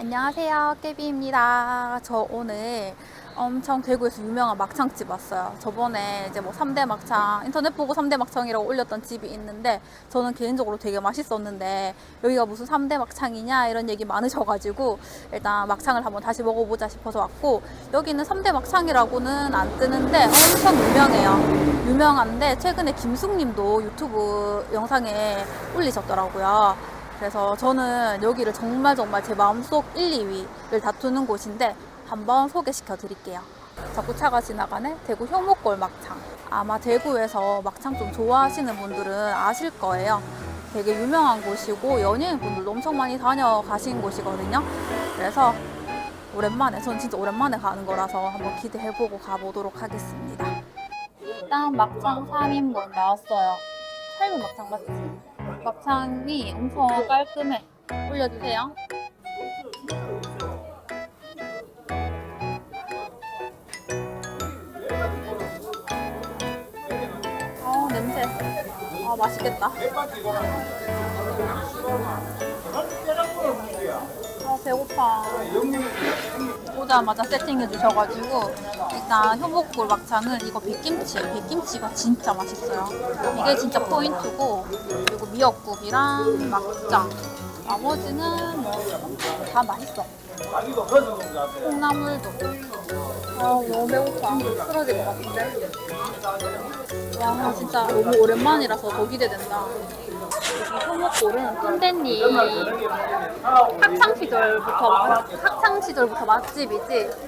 안녕하세요. 깨비입니다. 저 오늘 엄청 대구에서 유명한 막창집 왔어요. 저번에 이제 뭐 3대 막창, 인터넷 보고 3대 막창이라고 올렸던 집이 있는데 저는 개인적으로 되게 맛있었는데 여기가 무슨 3대 막창이냐 이런 얘기 많으셔가지고 일단 막창을 한번 다시 먹어보자 싶어서 왔고 여기는 3대 막창이라고는 안 뜨는데 엄청 유명해요. 유명한데 최근에 김숙님도 유튜브 영상에 올리셨더라고요. 그래서 저는 여기를 정말 정말 제 마음속 1, 2위를 다투는 곳인데 한번 소개시켜 드릴게요. 자꾸 차가 지나가네 대구 효목골 막창. 아마 대구에서 막창 좀 좋아하시는 분들은 아실 거예요. 되게 유명한 곳이고 연예인 분들도 엄청 많이 다녀가신 곳이거든요. 그래서 오랜만에 전 진짜 오랜만에 가는 거라서 한번 기대해보고 가보도록 하겠습니다. 일단 막창 3인분 나왔어요. 삶은 막창 맞지? 막창이 엄청 깔끔해. 올려주세요. 아 냄새. 아 맛있겠다. 아 배고파. 오자마자 세팅해 주셔가지고 일단 효목골 막창은 이거 백김치예요. 백김치가 진짜 맛있어요. 이게 진짜 포인트고 그리고 미역국이랑 막장. 나머지는 뭐다 맛있어. 콩나물도. 아 너무 배고파. 쓰러질 것 같은데. 와 진짜 너무 오랜만이라서 더 기대된다. 효목골은 꼰대님 학창 시절부터 학창 시절부터 맛집이지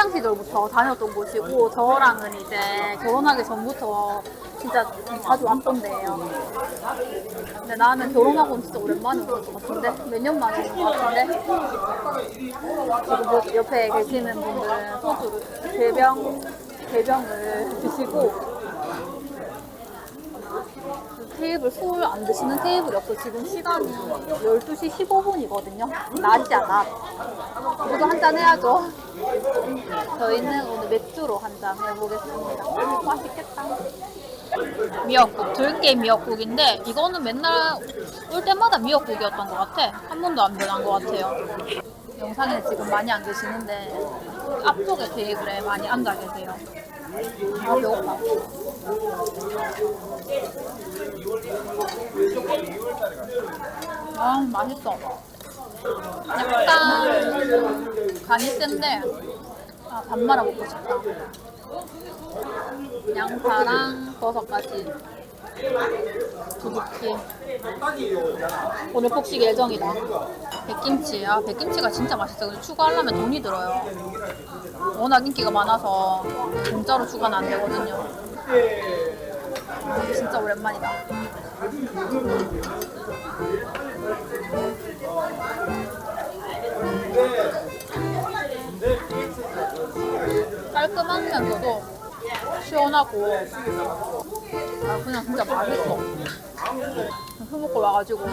학창 시절부터 다녔던 곳이고 저랑은 이제 결혼하기 전부터 진짜 자주 왔던 데예요. 근데 나는 결혼하고는 진짜 오랜만에 온 것 같은데 몇 년 만에 온 것 같은데 그리고 뭐 옆에 계시는 분들은 소주를 대병 대병을 드시고 그 테이블 술 안 드시는 테이블이 없어. 지금 시간이 12시 15분이거든요. 낮이야, 낮. 그래도 한잔 해야죠. 저희는 오늘 맥주로 한 잔 해보겠습니다. 음, 맛있겠다. 미역국, 들깨 미역국인데 이거는 맨날 올 때마다 미역국이었던 것 같아. 한 번도 안 변한 것 같아요. 영상에 지금 많이 안 계시는데 앞쪽에 테이블에 많이 앉아 계세요. 아, 배고파. 아, 맛있어. 약간 간이 센데, 아, 밥 말아 먹고 싶다. 양파랑 버섯까지. 두둑히. 오늘 폭식 예정이다. 백김치. 아, 백김치가 진짜 맛있어. 근데 추가하려면 돈이 들어요. 워낙 인기가 많아서 공짜로 추가는 안 되거든요. 아, 진짜 오랜만이다. 깔끔하면서도 시원하고 아 그냥 진짜 맛있어. 술 먹고 와가지고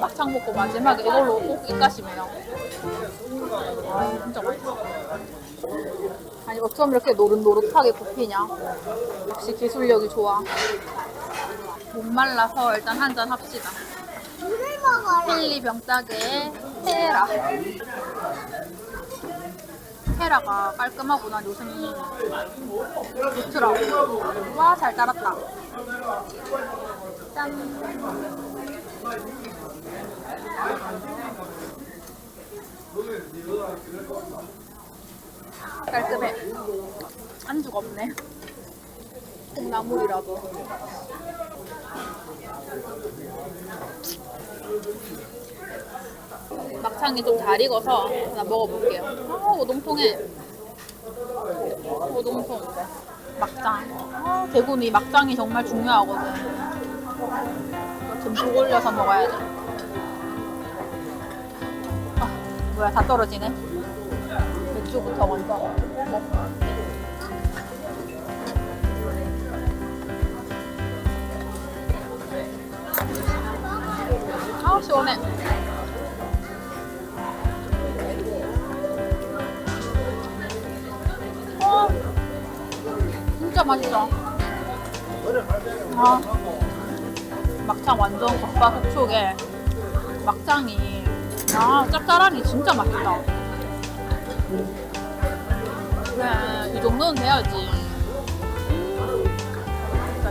막창 먹고 마지막에 이걸로 꼭 입가심해요. 아 진짜 맛있어. 아니 어쩜 이렇게 노릇노릇하게 굽히냐? 역시 기술력이 좋아. 목말라서 일단 한 잔 합시다. 헨리 병따개의 테라. 테라가 깔끔하고 난 요즘 좋더라고. 와, 잘 따랐다. 짠. 깔끔해. 안주가 없네. 콩나물이라도. 막창이 좀 잘 익어서 하나 먹어볼게요. 아, 오동통해. 오동통. 막장. 아, 대구는 이 막장이 정말 중요하거든. 듬뿍 올려서 먹어야 돼. 아, 뭐야, 다 떨어지네. 맥주부터 먼저 먹고. 아, 시원해. 어, 진짜 맛있어. 아, 막창 완전 겉바속촉에 막창이 아, 짭짤하니 진짜 맛있다. 그래, 이 정도는 돼야지.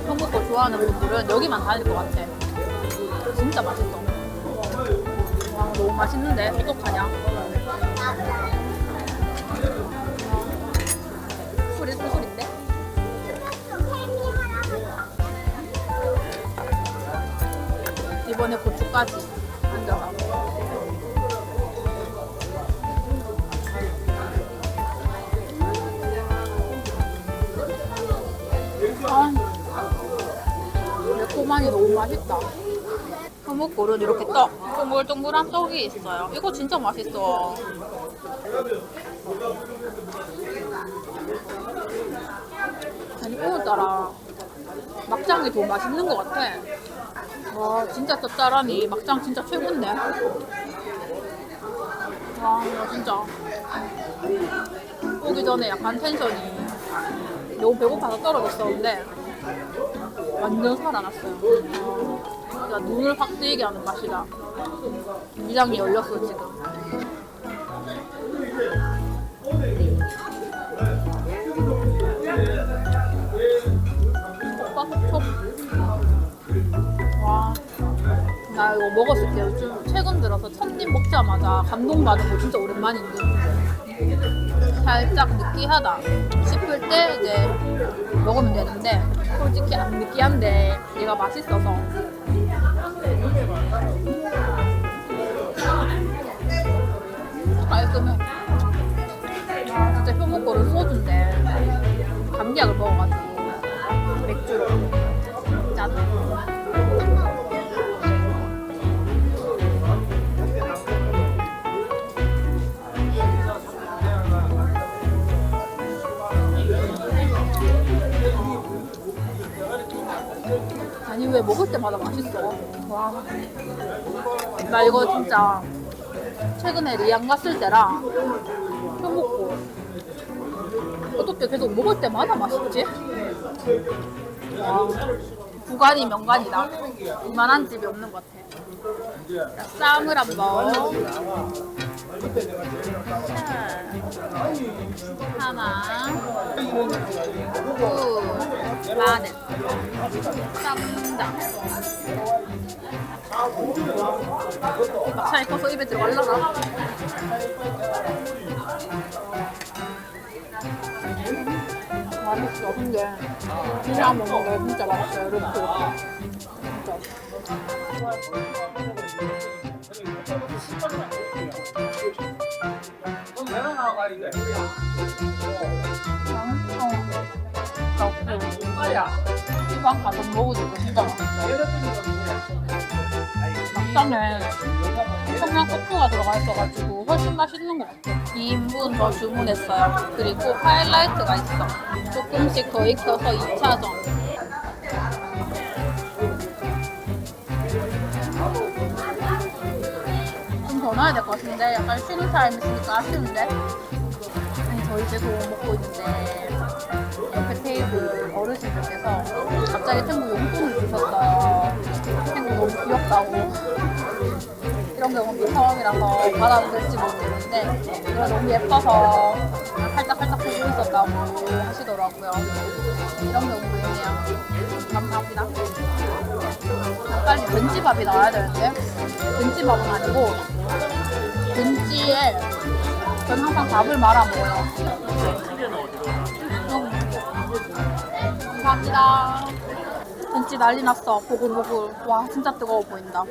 현묵 거 좋아하는 분들은 여기만 다닐 것 같아. 진짜 맛있어. 와, 너무 맛있는데? 어떡하냐? 술이 술술인데? 이번에 고추까지 너무 맛있다. 한국골은 이렇게 떡, 동글동글한 떡이 있어요. 이거 진짜 맛있어. 아니, 오늘따라 막장이 더 맛있는 것 같아. 와, 진짜 짭짤하니 막장 진짜 최고인데. 와, 진짜. 오기 전에 약간 텐션이 너무 배고파서 떨어졌었는데 완전 살아났어요. 진짜 눈을 확 뜨이게 하는 맛이다. 위장이 열렸어 지금. 촉. 와. 나 이거 먹었을 때 요즘 최근 들어서 첫입 먹자마자 감동받은 거 진짜 오랜만인데 살짝 느끼하다 싶을 때 이제 먹으면 되는데 솔직히 안 느끼한데 얘가 맛있어서. 깔끔해 아 진짜 효모거를 소주인데 감기약을 먹어가지고 맥주로 짠 왜 먹을 때마다 맛있어? 와. 나 이거 진짜 최근에 리안 갔을 때랑 펴먹고 어떻게 계속 먹을 때마다 맛있지? 와. 구간이 명간이다. 이만한 집이 없는 것 같아. 자, 쌈을 한번. 자, 하나, 둘, 마늘, 쌈장. 막차에 커서 입에 들어갈라나? 맛있어. 근데 그냥 먹는 게 진짜 맛있어요. 이렇게. 진짜. 이방 가서 먹어도 진짜 맛있어요. 막장에 청양 고추가 들어가 있어가지고 훨씬 맛있는 것 같아요. 2인분 더 주문했어요. 그리고 하이라이트가 있어. 조금씩 더 익혀서 2차전. 좀 더 넣어야 될 것 같은데 약간 쉬는 사람 있으니까 아쉬운데 저희 계속 먹고 있는데 옆에 테이블 어르신들께서 갑자기 탱구 용돈을 주셨어요. 탱구 너무 귀엽다고. 이런 경우도 처음이라서 받아도 될지 모르겠는데 이거 너무 예뻐서 살짝살짝 보고 있었다고 하시더라고요. 이런 경우도 있네요. 감사합니다. 빨리 벤치밥이 나와야 되는데. 벤치밥은 아니고 벤치에 전 항상 밥을 말아 먹어요. 감사합니다. 벤치 난리 났어. 보글보글. 와 진짜 뜨거워 보인다.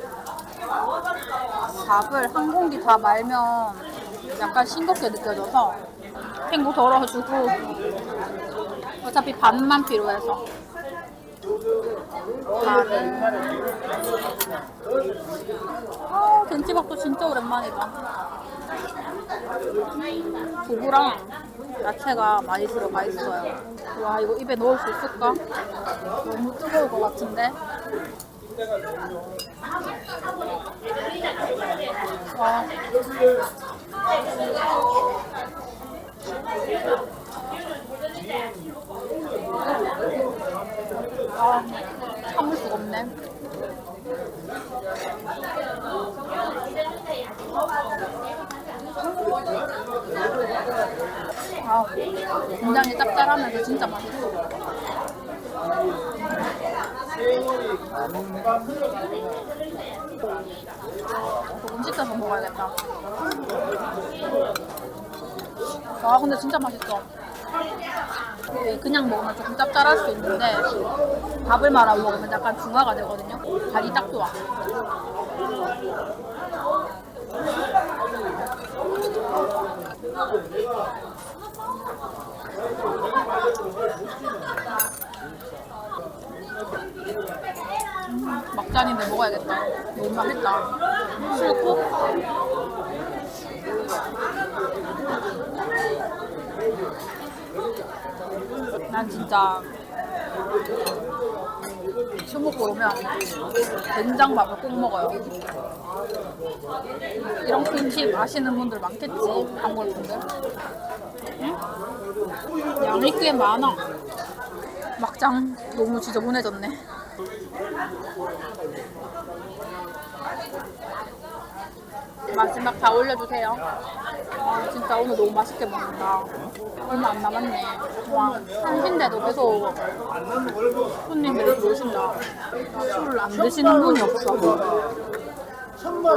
밥을 한 공기 다 말면 약간 싱겁게 느껴져서 탱고 덜어주고 어차피 반만 필요해서 밥을 아, 벤치밥도 진짜 오랜만이다. 두부랑 야채가 많이 들어가 있어요. 와, 이거 입에 넣을 수 있을까? 너무 뜨거울 것 같은데? 와. 아, 참을 수가 없네. 아, 굉장히 짭짤하면서 진짜 맛있어. 씻어서 먹어야겠다. 아, 근데 진짜 맛있어. 그냥 먹으면 조금 짭짤할 수 있는데 밥을 말아 먹으면 약간 중화가 되거든요. 간이 딱 좋아. 막잔인데 먹어야겠다. 너무 맛있다. 술국? 난 진짜 중국고 오면 된장밥을 꼭 먹어요. 이런 김치 아시는 분들 많겠지, 단골 분들. 응? 양이 꽤 많아. 막장 너무 지저분해졌네. 마지막 다 올려주세요. 와, 진짜 오늘 너무 맛있게 먹는다. 얼마 안 남았네. 와, 한신데도 계속 손님들이 들어오신다. 술을 안 드시는 분이 없어.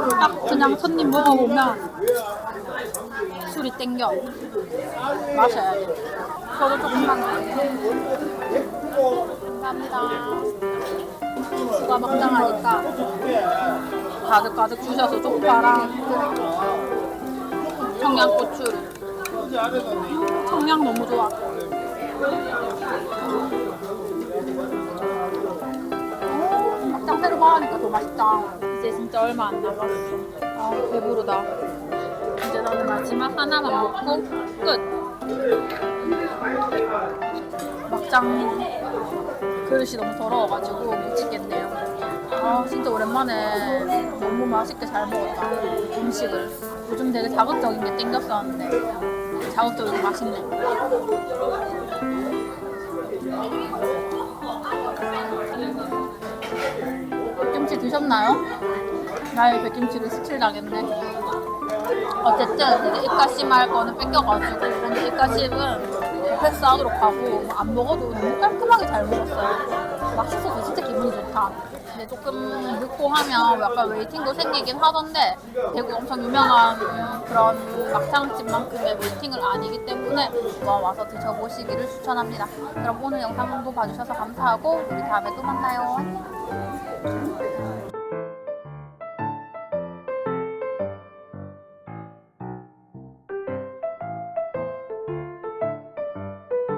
딱 그냥 손님 먹어보면 술이 땡겨. 마셔야 돼. 저도 조금만. 감사합니다. 수가 막장하니까 가득 가득 주셔서 쪽파랑 청양고추. 청양 너무 좋아. 오, 막장 새로 봐하니까 더 맛있다. 이제 진짜 얼마 안 남았어. 아 배부르다. 이제 나는 마지막 하나만 먹고 끝. 막장 그릇이 너무 더러워가지고 못 찍겠네요. 아 진짜 오랜만에 너무 맛있게 잘 먹었다 음식을. 요즘 되게 자극적인 게 땡겼었는데 자극적이고 맛있네. 백김치 드셨나요? 나의 백김치를 스칠당했네. 어쨌든 이제 입가심 할 거는 뺏겨가지고 근데 입가심은 패스하도록 하고 뭐안 먹어도 너무 깔끔하게 잘 먹었어요. 맛있어서 진짜 기분이 좋다. 근데 조금 늦고 하면 약간 웨이팅도 생기긴 하던데 대구 엄청 유명한 그런 막창집만큼의 웨이팅은 아니기 때문에 뭐 와서 드셔보시기를 추천합니다. 그럼 오늘 영상도 봐주셔서 감사하고 우리 다음에 또 만나요. 안녕.